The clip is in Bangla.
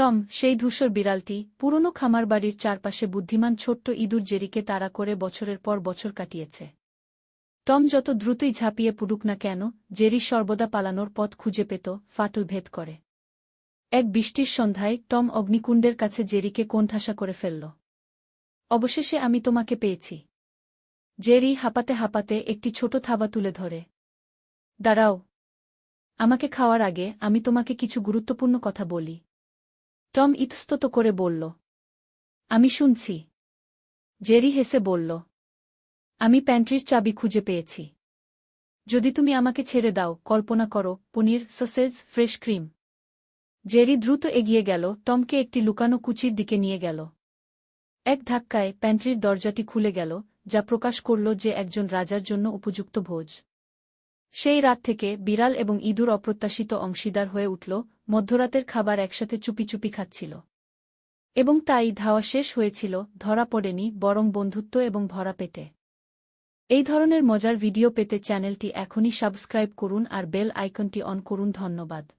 টম, সেই ধূসর বিড়ালটি, পুরনো খামার বাড়ির চারপাশে বুদ্ধিমান ছোট্ট ইঁদুর জেরিকে তাড়া করে বছরের পর বছর কাটিয়েছে। টম যত দ্রুতই ঝাঁপিয়ে পুডুক না কেন, জেরি সর্বদা পালানোর পথ খুঁজে পেত, ফাটল ভেদ করে। এক বৃষ্টির সন্ধ্যায়, টম অগ্নিকুণ্ডের কাছে জেরিকে কোণঠাসা করে ফেলল। অবশেষে আমি তোমাকে পেয়েছি। জেরি হাঁপাতে হাঁপাতে একটি ছোট থাবা তুলে ধরে। দাঁড়াও। আমাকে খাওয়ার আগে আমি তোমাকে কিছু গুরুত্বপূর্ণ কথা বলি। টম ইতস্তত করে বলল, আমি শুনছি। জেরি হেসে বলল, আমি প্যান্ট্রির চাবি খুঁজে পেয়েছি। যদি তুমি আমাকে ছেড়ে দাও, কল্পনা করো, paneer, sausage, fresh cream. Jerry দ্রুত এগিয়ে গেল, টমকে একটি লুকানো কুচির দিকে নিয়ে গেল। এক ধাক্কায় প্যান্ট্রির দরজাটি খুলে গেল, যা প্রকাশ করল যে একজন রাজার জন্য উপযুক্ত ভোজ। সেই রাত থেকে বিড়াল এবং ইঁদুর অপ্রত্যাশিত অংশীদার হয়ে উঠল, মধ্যরাতের খাবার একসাথে চুপি চুপি খাচ্ছিল। এবং তাই ধাওয়া শেষ হয়েছিল, ধরা পড়েনি, বরং বন্ধুত্ব এবং ভরা পেটে। এই ধরনের মজার ভিডিও পেতে চ্যানেলটি এখনই সাবস্ক্রাইব করুন আর বেল আইকনটি অন করুন ধন্যবাদ।